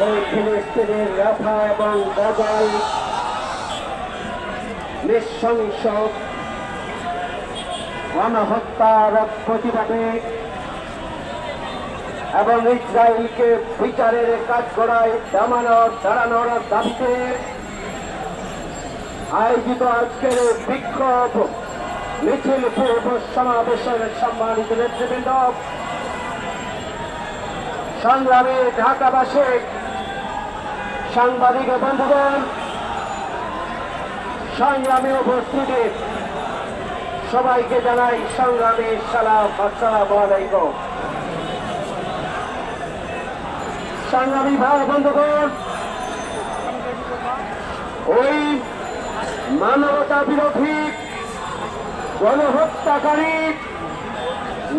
ওই ফিলিস্তিনের রাফা এবং গজাল নৃশংস গণহত্যার প্রতিবাদে এবং ইসরায়েলকে বিচারের কাজ করায় দামানোর দাঁড়ানোর দাবিতে আয়োজিত আজকের এই বিক্ষোভ মিছিল সমাবেশের সম্মানিত নেতৃবৃন্দ, সংগ্রামী ঢাকাবাসী, সাংবাদিক বন্ধুগণ, সংগ্রামী উপস্থিতি সবাইকে জানাই সংগ্রামী সালাম, আসসালাম আলাইকুম। সংগ্রামী ভাই বন্ধুগণ, ওই মানবতা বিরোধী গণহত্যাকারী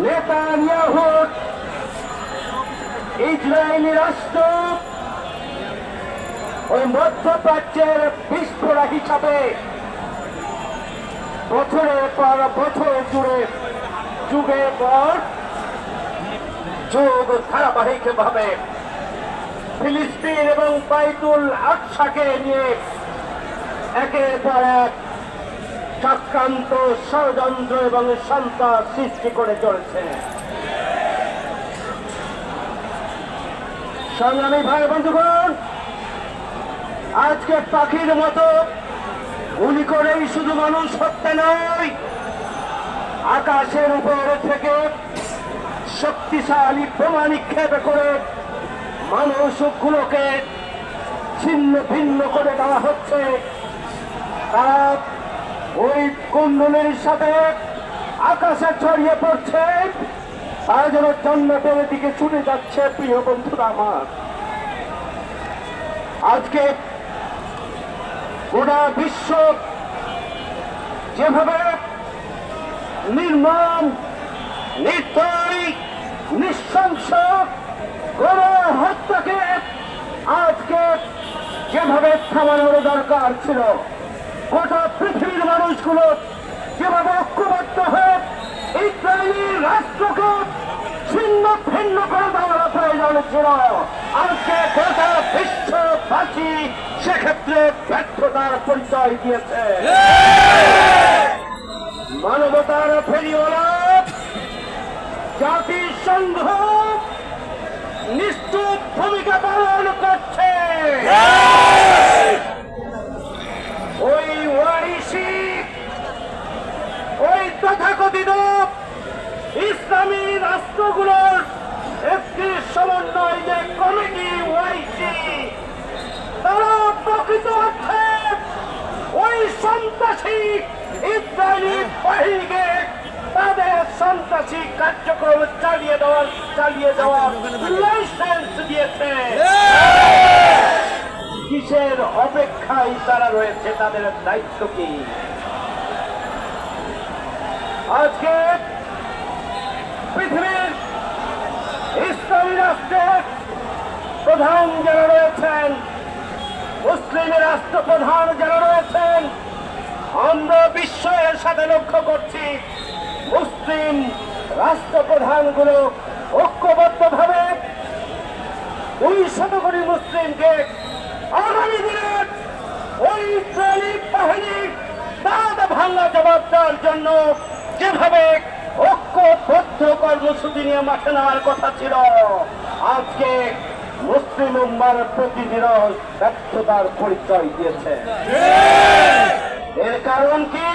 নেতা নিয়াহুদ ইসরায়েলি রাষ্ট্র ওই মধ্যপ্রাচ্যের বিস্ফোরক হিসাবে বছরের পর বছর জুড়ে যুগের পর যুগ ধারাবাহিক ভাবে ফিলিস্তিন এবং বাইতুল আকসাকে নিয়ে একের পর এক চক্রান্ত ষড়যন্ত্র এবং সন্ত্রাস সৃষ্টি করে চলছে। সংগ্রামী ভাই বন্ধুগণ, আজকে পাখির মতো গুলি করেই শুধু মানুষ হত্যা নয়, আকাশের উপর থেকে শক্তিশালী বোমা নিক্ষেপ করে মানুষগুলোকে ছিন্ন ভিন্ন করে দেওয়া হচ্ছে। তারা ওই কুণ্ডলের সাথে আকাশে ছড়িয়ে পড়ছে। তারা যেন জন্মতের দিকে ছুটে যাচ্ছে প্রিয় বন্ধুরা আমার। আজকে গোটা বিশ্ব যেভাবে নির্মম নির্দয়, নৃশংস গণ হত্যাকে আজকে যেভাবে থামানোর দরকার ছিল গোটা পৃথিবীর মানুষগুলো যেভাবে ঐক্যবদ্ধ হয়ে ইসরায়েলি রাষ্ট্রকে ছিন্ন ভিন্ন করে দেওয়ার প্রয়োজন ছিল আজকে গোটা বিশ্ববাসী সেক্ষেত্রে ব্যর্থতার পরিচয় দিয়েছে। মানবতার ফেরিওয়ালা, জাতিসংঘ নিশ্চুপ ভূমিকা পালন করছে ওই ওয়াইসি ওই তথাকথিত ইসলামী রাষ্ট্রগুলোর একটি সমন্বয় যে কমিটি ওয়াইসি তারা প্রকৃত অর্থে ওই সন্ত্রাসী ইসরায়েলি বাহিনীকে তাদের সন্ত্রাসী কার্যক্রম চালিয়ে দেওয়ার চালিয়ে দেওয়ার লাইসেন্স দিয়েছে। কিসের অপেক্ষায় তারা রয়েছে, তাদের দায়িত্ব কি? আজকে পৃথিবীর ইসলামী রাষ্ট্রের প্রধান যারা রয়েছেন, মুসলিম রাষ্ট্রপ্রধান যারা রয়েছেন আমরা বিশ্বের সাথে লক্ষ্য করছি। মুসলিম রাষ্ট্রপ্রধানগুলো ঐক্যবদ্ধ ভাবে দুই শত কোটি মুসলিমকে আগামী দিনে ওই ইসরায়েলি বাহিনী দাঁত ভাঙ্গা জবাব দেওয়ার জন্য যেভাবে ঐক্যবদ্ধ কর্মসূচি নিয়ে মাঠে নেওয়ার কথা ছিল, আজকে মুসলিম উম্মার প্রতিদিনও ব্যর্থতার পরিচয় দিয়েছে। এর কারণ কি?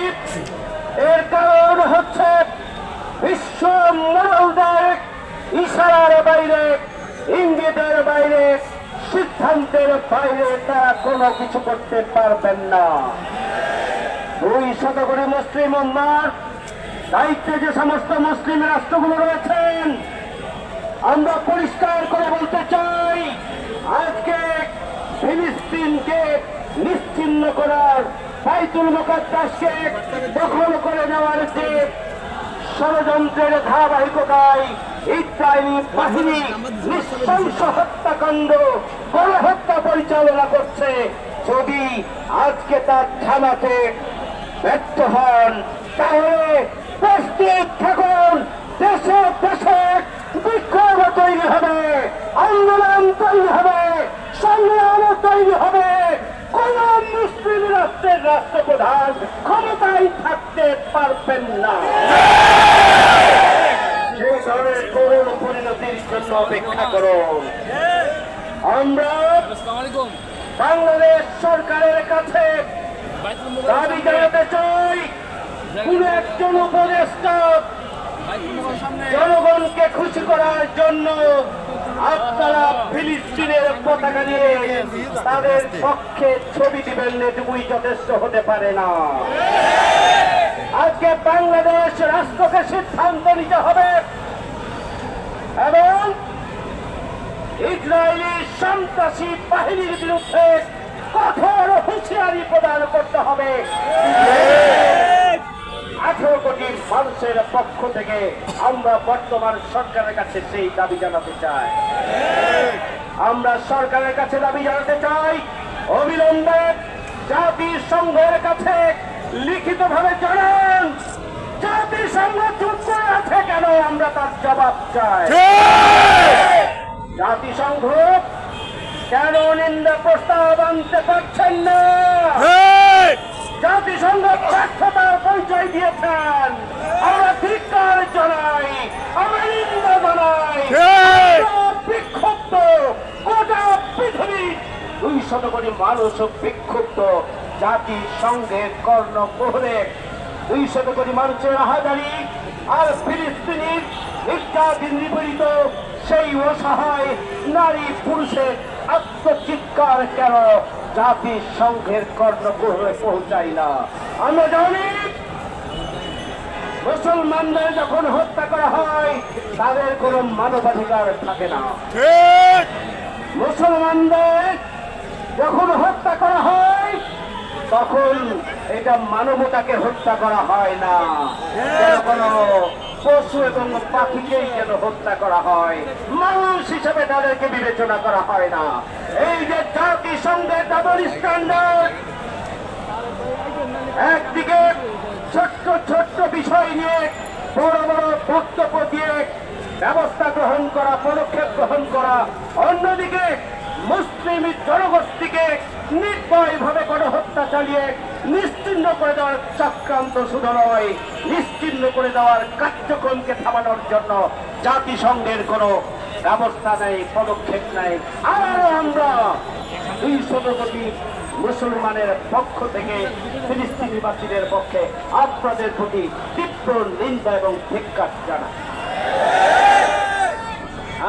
এর কারণ হচ্ছে বিশ্ব মোড়লদের ইশারার বাইরে, ইঙ্গিতের বাইরে, সিদ্ধান্তের বাইরে তারা কোনো কিছু করতে পারবেন না। দুই শতকরি মুসলিম উম্মার দায়িত্বে যে সমস্ত মুসলিম রাষ্ট্রগুলো রয়েছেন, আমরা পরিষ্কার করে বলতে চাই, আজকে ফিলিস্তিনকে নিশ্চিন্ন করার বাইতুল মুকাদ্দাসকে দখল করে নেওয়ার যে ষড়যন্ত্রের ধারাবাহিকতায় ইসরায়েলি বাহিনী নৃশংস হত্যাকাণ্ড, গণহত্যা পরিচালনা করছে। যদি আজকে তার থামাতে ব্যর্থ হন, তাহলে প্রস্তুত থাকুন। দেশে দেশে বিক্ষোভ তৈরি হবে আন্দোলন তৈরি হবে সংগ্রাম তৈরি হবে কোন মুসলিম রাষ্ট্রের রাষ্ট্রপ্রধান ক্ষমতায় থাকতে পারবেন না। আমরা বাংলাদেশ সরকারের কাছে চাই, কোন একজন জনগণকে খুশি করার জন্য পতাকা নিয়ে তাদের পক্ষে ছবি দিবেন এটুকুই যথেষ্ট হতে পারে না। আজকে বাংলাদেশ রাষ্ট্রকে সিদ্ধান্ত নিতে হবে এবং ইসরায়েলি সন্ত্রাসী বাহিনীর বিরুদ্ধে কঠোর হুঁশিয়ারি প্রদান করতে হবে। আঠারো কোটি মানুষের পক্ষ থেকে আমরা বর্তমান সরকারের কাছে সেই দাবি জানাতে চাই। আমরা সরকারের কাছে দাবি জানাতে চাই অবিলম্বে জাতিসংঘের কাছে লিখিতভাবে জানান জাতিসংঘ চুপ করে আছে কেন? আমরা তার জবাব চাই। জাতিসংঘ কেন নিন্দা প্রস্তাব আনতে পারছেন না? জাতিসংঘ ব্যর্থতার পরিচয় দিয়েছেন আমরা ধিক্কার জানাই আমরা নিন্দা জানাই আমরা বিক্ষুব্ধ গোটা পৃথিবী দুই শত কোটি মানুষ বিক্ষুব্ধ জাতিসংঘের কর্ণ প্রহরে দুই শত কোটি মানুষের হাজারি আর ফিলিস্তিনির নির্যাতিত নিপীড়িত সেই অসহায় নারী পুরুষের আত্মচিৎকার কেন? জাতিসংঘের কর্ণগ্রহে পৌঁছাই না। আমরা জানি মুসলমানদের যখন হত্যা করা হয় তাদের কোনো মানবাধিকার থাকে না। মুসলমানদের যখন হত্যা করা হয়, তখন এটা মানবতাকে হত্যা করা হয় না। কোনো পশু এবং পাখিকেই যেন হত্যা করা হয়। মানুষ হিসেবে তাদেরকে বিবেচনা করা হয় না। এই যে জাতিসংঘের ডাবল স্ট্যান্ডার্ড একদিকে ছোট্ট ছোট্ট বিষয় নিয়ে বড় বড় বক্তব্য দিয়ে ব্যবস্থা গ্রহণ করা, পদক্ষেপ গ্রহণ করা, অন্যদিকে মুসলিম জনগোষ্ঠীকে নির্ভয়ভাবে গণহত্যা চালিয়ে নিশ্চিন্ন করে দেওয়ার চক্রান্ত শুধু নয়, নিশ্চিন্ন করে দেওয়ার কার্যক্রমকে থামানোর জন্য জাতিসংঘের কোনো ব্যবস্থা নেই, পদক্ষেপ নেই। আরও আমরা দুই শত কোটি মুসলমানের পক্ষ থেকে ফিলিস্তিনিবাসীদের পক্ষে আপনাদের প্রতি তীব্র নিন্দা এবং ধিক্কার জানাই।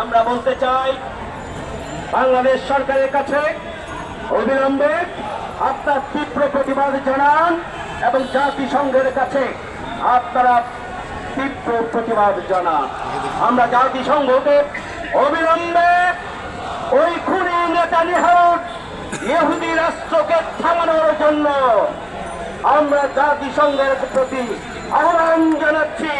আমরা বলতে চাই বাংলাদেশ সরকারের কাছে অবিলম্বে আপনার তীব্র প্রতিবাদ জানান এবং জাতিসংঘের কাছে আপনারা তীব্র প্রতিবাদ জানান। আমরা জাতিসংঘকে অবিলম্বে ওই খুনি নেতানিয়াহুর ইহুদি রাষ্ট্রকে থামানোর জন্য আমরা জাতিসংঘের প্রতি আহ্বান জানাচ্ছি।